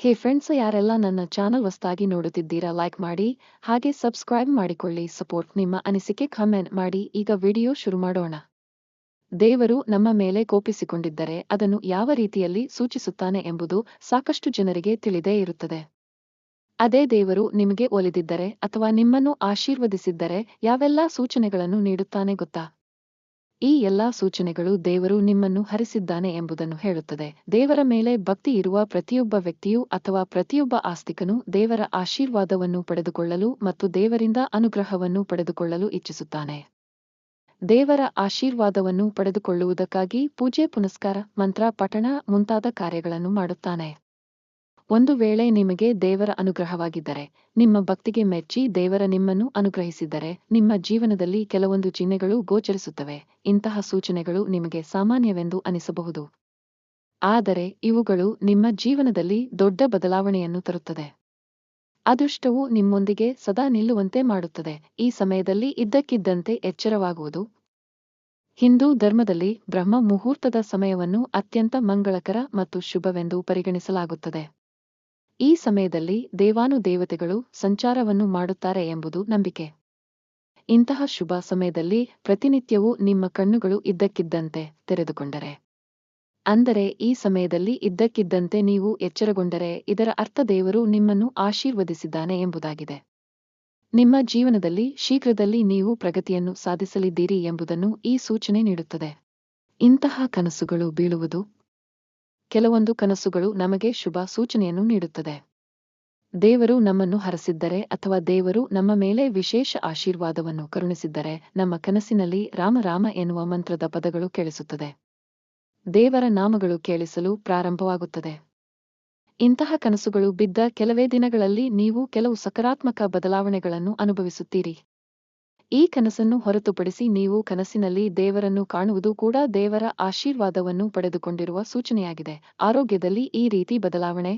ಹೇ friends ಯಾರೆಲ್ಲ ನನ್ನ channel ಹೊಸದಾಗಿ ನೋಡುತ್ತಿದ್ದೀರಾ ಲೈಕ್ ಮಾಡಿ, ಹಾಗೆ ಸಬ್ಸ್ಕ್ರೈಬ್ ಮಾಡಿಕೊಳ್ಳಿ ಸಪೋರ್ಟ್ ನಿಮ್ಮ ಅನಿಸಿಕೆ ಕಮೆಂಟ್ ಮಾಡಿ, ಈಗ ವಿಡಿಯೋ ಶುರು ಮಾಡೋಣ. ದೇವರು ನಮ್ಮ ಮೇಲೆ ಕೋಪಿಸಿಕೊಂಡಿದ್ದರೆ ಅದನ್ನು ಯಾವ ರೀತಿಯಲ್ಲಿ ಸೂಚಿಸುತ್ತಾನೆ ಎಂಬುದು ಸಾಕಷ್ಟು ಜನರಿಗೆ ತಿಳಿದೇ ಇರುತ್ತದೆ. ಅದೇ ದೇವರು ನಿಮಗೆ ಒಲಿದಿದ್ದರೆ ಅಥವಾ ನಿಮ್ಮನ್ನು ಆಶೀರ್ವದಿಸಿದ್ದರೆ ಯಾವೆಲ್ಲಾ ಸೂಚನೆಗಳನ್ನು ನೀಡುತ್ತಾನೆ ಗೊತ್ತಾ? ಈ ಎಲ್ಲಾ ಸೂಚನೆಗಳು ದೇವರು ನಿಮ್ಮನ್ನು ಹರಿಸಿದ್ದಾನೆ ಎಂಬುದನ್ನು ಹೇಳುತ್ತದೆ. ದೇವರ ಮೇಲೆ ಭಕ್ತಿ ಇರುವ ಪ್ರತಿಯೊಬ್ಬ ವ್ಯಕ್ತಿಯು ಅಥವಾ ಪ್ರತಿಯೊಬ್ಬ ಆಸ್ತಿಕನು ದೇವರ ಆಶೀರ್ವಾದವನ್ನು ಪಡೆದುಕೊಳ್ಳಲು ಮತ್ತು ದೇವರಿಂದ ಅನುಗ್ರಹವನ್ನು ಪಡೆದುಕೊಳ್ಳಲು ಇಚ್ಛಿಸುತ್ತಾನೆ. ದೇವರ ಆಶೀರ್ವಾದವನ್ನು ಪಡೆದುಕೊಳ್ಳುವುದಕ್ಕಾಗಿ ಪೂಜೆ, ಪುನಸ್ಕಾರ, ಮಂತ್ರ, ಪಠಣ ಮುಂತಾದ ಕಾರ್ಯಗಳನ್ನು ಮಾಡುತ್ತಾನೆ. ಒಂದು ವೇಳೆ ನಿಮಗೆ ದೇವರ ಅನುಗ್ರಹವಾಗಿದ್ದರೆ, ನಿಮ್ಮ ಭಕ್ತಿಗೆ ಮೆಚ್ಚಿ ದೇವರ ನಿಮ್ಮನ್ನು ಅನುಗ್ರಹಿಸಿದ್ದರೆ ನಿಮ್ಮ ಜೀವನದಲ್ಲಿ ಕೆಲವೊಂದು ಚಿಹ್ನೆಗಳು ಗೋಚರಿಸುತ್ತವೆ. ಇಂತಹ ಸೂಚನೆಗಳು ನಿಮಗೆ ಸಾಮಾನ್ಯವೆಂದು ಅನಿಸಬಹುದು. ಆದರೆ, ಇವುಗಳು ನಿಮ್ಮ ಜೀವನದಲ್ಲಿ ದೊಡ್ಡ ಬದಲಾವಣೆಯನ್ನು ತರುತ್ತದೆ. ಅದೃಷ್ಟವು ನಿಮ್ಮೊಂದಿಗೆ ಸದಾ ನಿಲ್ಲುವಂತೆ ಮಾಡುತ್ತದೆ. ಈ ಸಮಯದಲ್ಲಿ ಇದ್ದಕ್ಕಿದ್ದಂತೆ ಎಚ್ಚರವಾಗುವುದು. ಹಿಂದೂ ಧರ್ಮದಲ್ಲಿ ಬ್ರಹ್ಮ ಮುಹೂರ್ತದ ಸಮಯವನ್ನು ಅತ್ಯಂತ ಮಂಗಳಕರ ಮತ್ತು ಶುಭವೆಂದು ಪರಿಗಣಿಸಲಾಗುತ್ತದೆ. ಈ ಸಮಯದಲ್ಲಿ ದೇವಾನುದೇವತೆಗಳು ಸಂಚಾರವನ್ನು ಮಾಡುತ್ತಾರೆ ಎಂಬುದು ನಂಬಿಕೆ. ಇಂತಹ ಶುಭ ಸಮಯದಲ್ಲಿ ಪ್ರತಿನಿತ್ಯವೂ ನಿಮ್ಮ ಕಣ್ಣುಗಳು ಇದ್ದಕ್ಕಿದ್ದಂತೆ ತೆರೆದುಕೊಂಡರೆ. ಅಂದರೆ ಈ ಸಮಯದಲ್ಲಿ ಇದ್ದಕ್ಕಿದ್ದಂತೆ ನೀವು ಎಚ್ಚರಗೊಂಡರೆ ಇದರ ಅರ್ಥ ದೇವರು ನಿಮ್ಮನ್ನು ಆಶೀರ್ವದಿಸಿದ್ದಾನೆ ಎಂಬುದಾಗಿದೆ. ನಿಮ್ಮ ಜೀವನದಲ್ಲಿ ಶೀಘ್ರದಲ್ಲಿ ನೀವು ಪ್ರಗತಿಯನ್ನು ಸಾಧಿಸಲಿದ್ದೀರಿ ಎಂಬುದನ್ನು ಈ ಸೂಚನೆ ನೀಡುತ್ತದೆ. ಇಂತಹ ಕನಸುಗಳು ಬೀಳುವುದು ಕೆಲವೊಂದು ಕನಸುಗಳು ನಮಗೆ ಶುಭ ಸೂಚನೆಯನ್ನು ನೀಡುತ್ತದೆ. ದೇವರು ನಮ್ಮನ್ನು ಹರಸಿದ್ದರೆ ಅಥವಾ ದೇವರು ನಮ್ಮ ಮೇಲೆ ವಿಶೇಷ ಆಶೀರ್ವಾದವನ್ನು ಕರುಣಿಸಿದ್ದರೆ ನಮ್ಮ ಕನಸಿನಲ್ಲಿ ರಾಮ ರಾಮ ಎನ್ನುವ ಮಂತ್ರದ ಪದಗಳು ಕೇಳಿಸುತ್ತದೆ. ದೇವರ ನಾಮಗಳು ಕೇಳಿಸಲು ಪ್ರಾರಂಭವಾಗುತ್ತದೆ. ಇಂತಹ ಕನಸುಗಳು ಬಿದ್ದ ಕೆಲವೇ ದಿನಗಳಲ್ಲಿ ನೀವು ಕೆಲವು ಸಕಾರಾತ್ಮಕ ಬದಲಾವಣೆಗಳನ್ನು ಅನುಭವಿಸುತ್ತೀರಿ. ಈ ಕನಸನ್ನು ಹೊರತುಪಡಿಸಿ ನೀವು ಕನಸಿನಲ್ಲಿ ದೇವರನ್ನು ಕಾಣುವುದು ಕೂಡ ದೇವರ ಆಶೀರ್ವಾದವನ್ನು ಪಡೆದುಕೊಂಡಿರುವ ಸೂಚನೆಯಾಗಿದೆ. ಆರೋಗ್ಯದಲ್ಲಿ ಈ ರೀತಿ ಬದಲಾವಣೆ.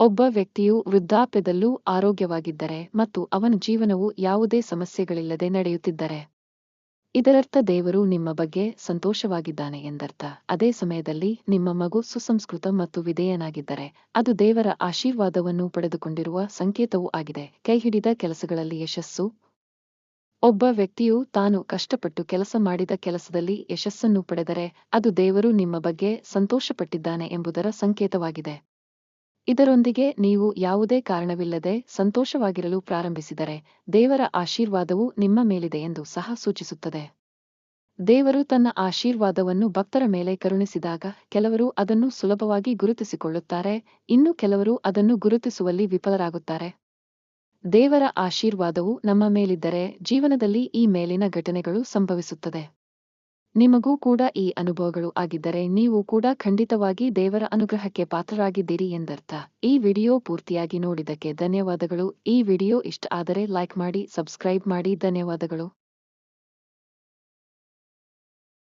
ಒಬ್ಬ ವ್ಯಕ್ತಿಯು ವೃದ್ಧಾಪ್ಯದಲ್ಲೂ ಆರೋಗ್ಯವಾಗಿದ್ದರೆ ಮತ್ತು ಅವನ ಜೀವನವು ಯಾವುದೇ ಸಮಸ್ಯೆಗಳಿಲ್ಲದೆ ನಡೆಯುತ್ತಿದ್ದರೆ, ಇದರರ್ಥ ದೇವರು ನಿಮ್ಮ ಬಗ್ಗೆ ಸಂತೋಷವಾಗಿದ್ದಾನೆ ಎಂದರ್ಥ. ಅದೇ ಸಮಯದಲ್ಲಿ ನಿಮ್ಮ ಮಗು ಸುಸಂಸ್ಕೃತ ಮತ್ತು ವಿಧೇಯನಾಗಿದ್ದರೆ, ಅದು ದೇವರ ಆಶೀರ್ವಾದವನ್ನು ಪಡೆದುಕೊಂಡಿರುವ ಸಂಕೇತವೂ ಆಗಿದೆ. ಕೈಹಿಡಿದ ಕೆಲಸಗಳಲ್ಲಿ ಯಶಸ್ಸು ಒಬ್ಬ ವ್ಯಕ್ತಿಯು ತಾನು ಕಷ್ಟಪಟ್ಟು ಕೆಲಸ ಮಾಡಿದ ಕೆಲಸದಲ್ಲಿ ಯಶಸ್ಸನ್ನು ಪಡೆದರೆ ಅದು ದೇವರು ನಿಮ್ಮ ಬಗ್ಗೆ ಸಂತೋಷಪಟ್ಟಿದ್ದಾನೆ ಎಂಬುದರ ಸಂಕೇತವಾಗಿದೆ. ಇದರೊಂದಿಗೆ ನೀವು ಯಾವುದೇ ಕಾರಣವಿಲ್ಲದೆ ಸಂತೋಷವಾಗಿರಲು ಪ್ರಾರಂಭಿಸಿದರೆ ದೇವರ ಆಶೀರ್ವಾದವು ನಿಮ್ಮ ಮೇಲಿದೆ ಎಂದು ಸಹ ಸೂಚಿಸುತ್ತದೆ. ದೇವರು ತನ್ನ ಆಶೀರ್ವಾದವನ್ನು ಭಕ್ತರ ಮೇಲೆ ಕರುಣಿಸಿದಾಗ ಕೆಲವರು ಅದನ್ನು ಸುಲಭವಾಗಿ ಗುರುತಿಸಿಕೊಳ್ಳುತ್ತಾರೆ, ಇನ್ನು ಕೆಲವರು ಅದನ್ನು ಗುರುತಿಸುವಲ್ಲಿ ವಿಫಲರಾಗುತ್ತಾರೆ. ದೇವರ ಆಶೀರ್ವಾದವು ನಮ್ಮ ಮೇಲಿದ್ದರೆ ಜೀವನದಲ್ಲಿ ಈ ಮೇಲಿನ ಘಟನೆಗಳು ಸಂಭವಿಸುತ್ತದೆ. ನಿಮಗೂ ಕೂಡ ಈ ಅನುಭವಗಳು ಆಗಿದ್ದರೆ ನೀವು ಕೂಡ ಖಂಡಿತವಾಗಿ ದೇವರ ಅನುಗ್ರಹಕ್ಕೆ ಪಾತ್ರರಾಗಿದ್ದೀರಿ ಎಂದರ್ಥ. ಈ ವಿಡಿಯೋ ಪೂರ್ತಿಯಾಗಿ ನೋಡಿದಕ್ಕೆ ಧನ್ಯವಾದಗಳು. ಈ ವಿಡಿಯೋ ಇಷ್ಟ ಆದರೆ ಲೈಕ್ ಮಾಡಿ, ಸಬ್ಸ್ಕ್ರೈಬ್ ಮಾಡಿ. ಧನ್ಯವಾದಗಳು.